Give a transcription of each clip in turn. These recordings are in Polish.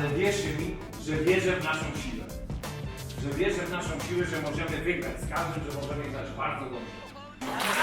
ale wierzcie mi, że wierzę w naszą siłę. Że wierzę w naszą siłę, że możemy wygrać z każdym, że możemy grać bardzo dobrze.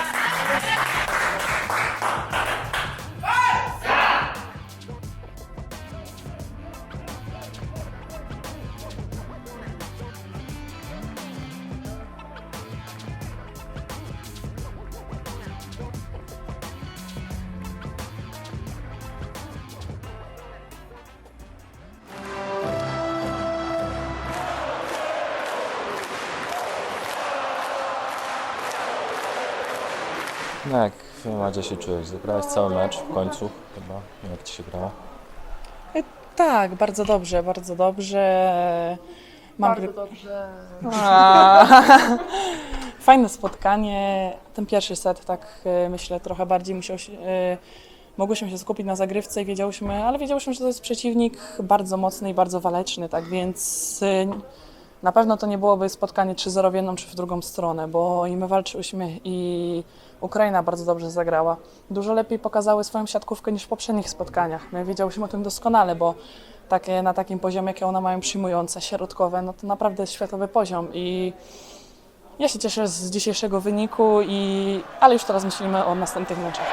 No jak Madzia się czujesz? Zagrałaś cały mecz w końcu chyba. Jak ci się grało? Tak, bardzo dobrze, bardzo dobrze. Mam Bardzo gry- dobrze. Fajne spotkanie. Ten pierwszy set, tak e, myślę, trochę bardziej musiał się, e, mogłyśmy się skupić na zagrywce i wiedziałyśmy, ale wiedziałyśmy, że to jest przeciwnik bardzo mocny i bardzo waleczny, tak więc e, na pewno to nie byłoby spotkanie 3-0 w jedną czy w drugą stronę, bo i my walczyłyśmy i Ukraina bardzo dobrze zagrała. Dużo lepiej pokazały swoją siatkówkę niż w poprzednich spotkaniach. My wiedziałyśmy o tym doskonale, bo takie, na takim poziomie, jakie one mają przyjmujące, środkowe, no to naprawdę jest światowy poziom i ja się cieszę z dzisiejszego wyniku, i, ale już teraz myślimy o następnych meczach.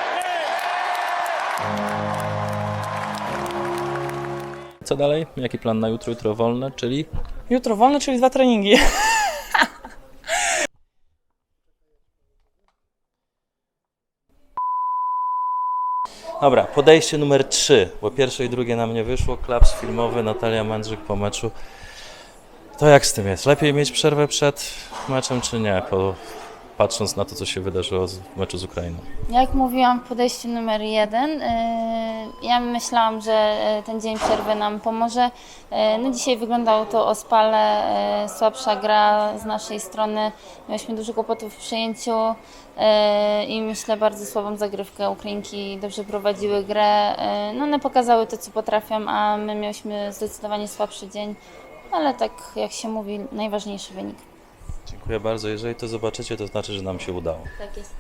Co dalej? Jaki plan na jutro? Jutro wolne, czyli Jutro wolne, czyli dwa treningi. Dobra, podejście numer 3, bo pierwsze i drugie nam nie wyszło. Klaps filmowy, Natalia Mędrzyk po meczu. To jak z tym jest? Lepiej mieć przerwę przed meczem, czy nie? Po, patrząc na to, co się wydarzyło w meczu z Ukrainą. Jak mówiłam w podejściu numer jeden, yy, ja myślałam, że yy, ten dzień przerwy nam pomoże. Yy, No dzisiaj wyglądało to ospale, yy, słabsza gra z naszej strony. Mieliśmy dużo kłopotów w przyjęciu i myślę bardzo słabą zagrywkę. Ukrainki dobrze prowadziły grę. No one pokazały to, co potrafią, a my mieliśmy zdecydowanie słabszy dzień. Ale tak jak się mówi, najważniejszy wynik. Dziękuję bardzo. Jeżeli to zobaczycie, to znaczy, że nam się udało. Tak jest.